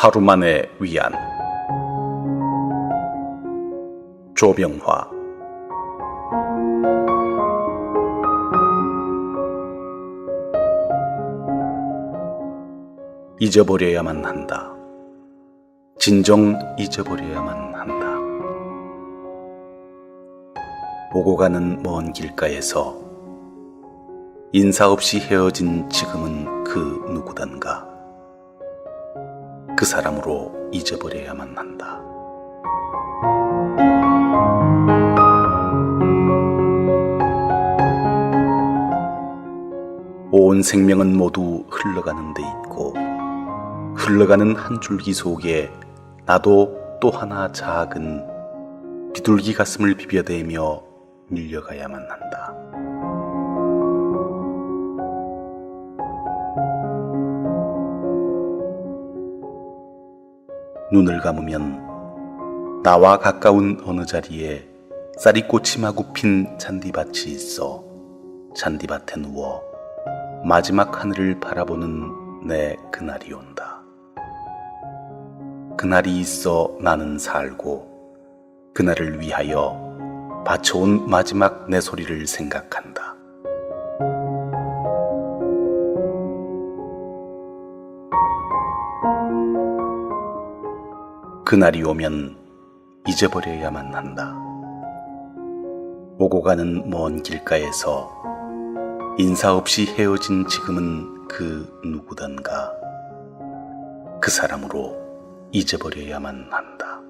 하루만의 위안 조병화 잊어버려야만 한다. 진정 잊어버려야만 한다. 오고 가는 먼 길가에서 인사 없이 헤어진 지금은 그 누구던가 그 사람으로 잊어버려야만 한다. 온 생명은 모두 흘러가는 데 있고 흘러가는 한 줄기 속에 나도 또 하나 작은 비둘기 가슴을 비벼대며 밀려가야만 한다. 눈을 감으면 나와 가까운 어느 자리에 쌀이 꽃이 마구 핀 잔디밭이 있어 잔디밭에 누워 마지막 하늘을 바라보는 내 그날이 온다. 그날이 있어 나는 살고 그날을 위하여 바쳐온 마지막 내 소리를 생각한다. 그날이 오면 잊어버려야만 한다. 오고 가는 먼 길가에서 인사 없이 헤어진 지금은 그 누구던가 그 사람으로 잊어버려야만 한다.